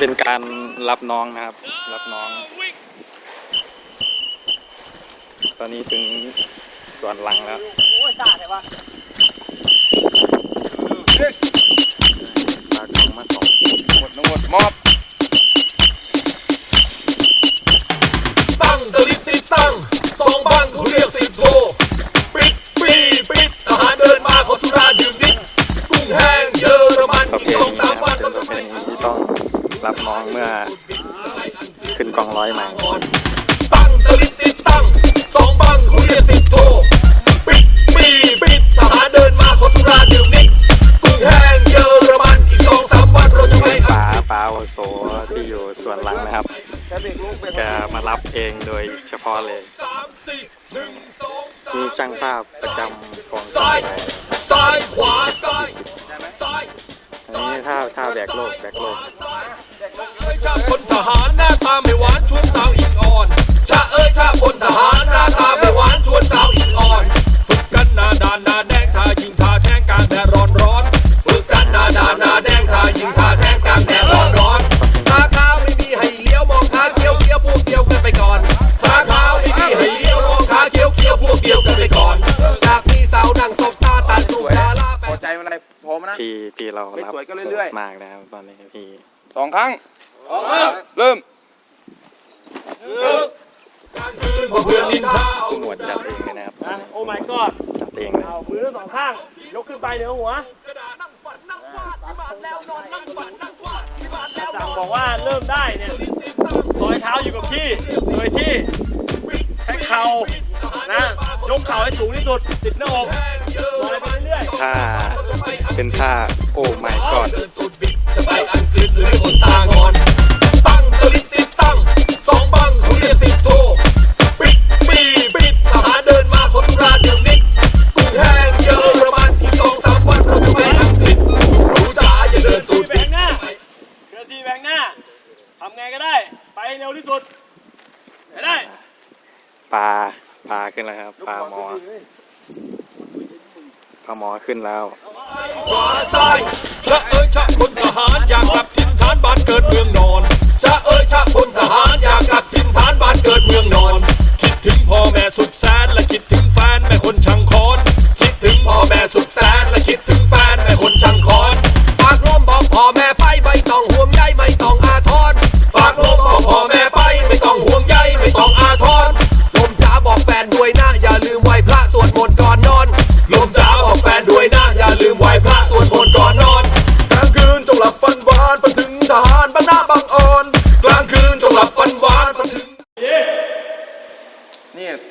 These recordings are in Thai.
เป็นการรับน้องนะครับ รับน้อง ตอนนี้ถึงสวนหลังแล้ว ขึ้นกองร้อยใหม่ตั้งตะลิดติดตั้งสองบังเขาเรียกสิบโทปิดปีปิดทหารเดินมาขอสุราดื่มนิดกุ้งแห้งเยอรมันอีกสองสามวันเราจะไม่ป๋าป๋าโอโซที่อยู่สวนหลังนะครับแค่เบรกลูกเบรกแกมารับเองโดยเฉพาะเลยสามสี่หนึ่งสองสามมีช่างภาพประจำกองซ้ายซ้ายขวาซ้ายซ้ายอันนี้ท่าท่าแบกโลกแบกโลกเอ้ย ชาพลทหารหน้าตาไม่หวานชวนสาวอิงอ่อน ชาเอ้ยชาพลทหารหน้าตาไม่หวานชวนสาวอิงอ่อนฝึกกันหน้าด่านหน้าแดงทายิงทาแทงกลางแดดร้อนร้อนฝึกกันหน้าด่านหน้าแดงทายิงทาแทงกลางแดดร้อนร้อนตาขาวไม่มีให้เลี้ยวมองขาเขียวเขียวพวกเดียวกันไปก่อนตาขาวไม่มีให้เลี้ยวมองขาเขียวเขียวพวกเดียวกันไปก่อนจากมีสาวนั่งสบตาตัดสรูปวยดาราแปพอดใจมันอะไรพอมานะ พี่พี่เราไม่รับสวยก็เรื่อยๆ มากนะครับตอนนี้พี่สองครั้ง เริ่มเพื่อนนินทาหมวดจัดเองเลยนะครับนะโอ้ my god จัดเองเลยเอามือทั้งสองข้าง ยกขึ้นไปเหนือหัวสั่งบอกว่าเริ่มได้เนี่ยรอยเท้าอยู่กับที่โดยที่แค่เข่านะยกเข่าให้สูงที่สุดติดหน้าอกลอยไปเรื่อยท่าเป็นท่าโอ้ my god ปลาปลาขึ้นแล้วครับปลาหมอปลาหมอขึ้นแล้วขวาซ้ายชะเอ้ยชะพลทหารอยากกลับถิ่นฐานบ้านเกิดเมืองนอน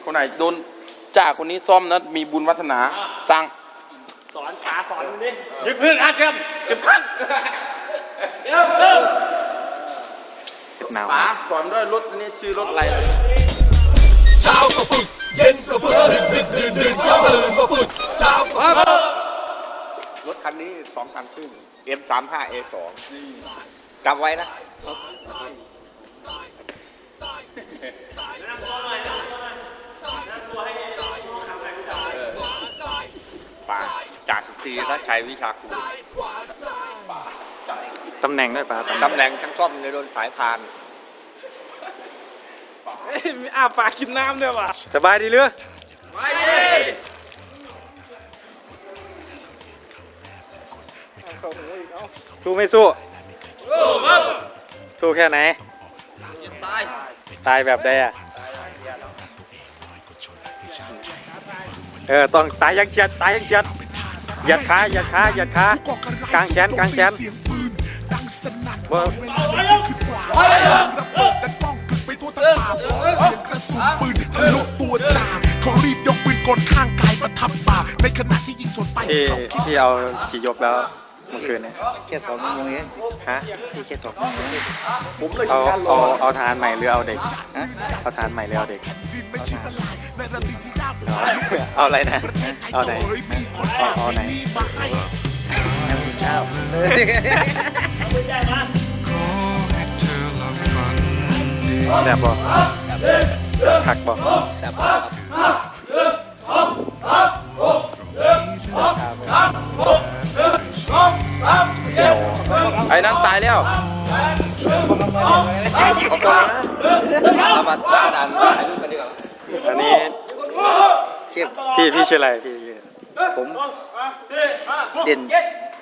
คนไหนโดนจ่าคนนี้ซ่อมนะมีบุญวัฒนาสั่งสอนขาสอนมันดิยึกพื้นอาเทียมสิบครั้งเดี๋ยวเริ่มหนาวป๋าสอนด้วยรถอันนี้ชื่อรถอะไรเช้าก็ฝึกเย็นก็ฝึกดึกดึกดื่นดื่นก็ตื่นมาฝึกเช้าก็ฝึกรถคันนี้สองคันครึ่ง M35 A2 จำไว้นะ ตีถ้าชัยวิชาครูตำแหน่งด้วยปลาตำแหน่งตำแหน่งช่างซ่อมในรถสายพานมีอาปากกินน้ำด้วยว่ะสบายดีเรือสู้ไม่สู้สู้แค่ไหน ตาย ตายแบบใดอะ เออ ต้องตายอยังเฉียดตายอยังเฉียด เหยียดขาเหยียดขาเหยียดขากางแขนกางแขนเบอร์ไปทั่วทั้งป่าพร้อมเสียงกระสุนปืนทะลุตัวจ่าเขารีบยกปืนกลข้างกายประทับบ่าในขณะที่ยิงสวนไปที่เขาที่เอากี่ยกแล้ว เมื่อคืนเนี่ยแค่สองโมงเองฮะที่แค่สองโมงผมเลยเอาการรเอาอเอาทหารใหม่หรือเอาเด็ก เอาทหารใหม่หรือเอาเด็กดินไม่ชิบละลายในระดับที่ดาวเอาเอาอะไรนะประเทศไทยเอาไหนก็เฮ้ยมีคนเอาเอาไหนมีมาให้แบบบ่ผัก บ่ไอ้นั้นตายแล้วเรามากระดานถ่ายรูปกันดีกว่า อันนี้พี่พี่ชื่ออะไรพี่ชื่อผมเด่น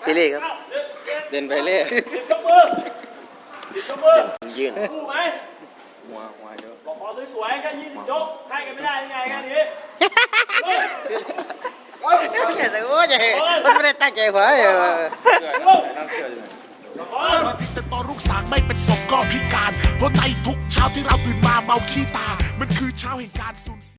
ไปเล่ครับ เดินไปเรื่ยื่นหัวหัวเยอะบอกขอสวยๆแค่ยี่สิบยกให้กันไม่ได้ยังไงแค่นี้ไม่ใช่แต่ว่าจะมันไม่ได้ตั้งใจขวาเออ เสื้อนั่งเสื้ออยู่ไหนขอแต่ตอนลูกสางไม่เป็นศพก็พิการ เพราะในทุกเช้าที่เราตื่นมาเมาขี้ตา มันคือเช้าแห่งการสูญเสีย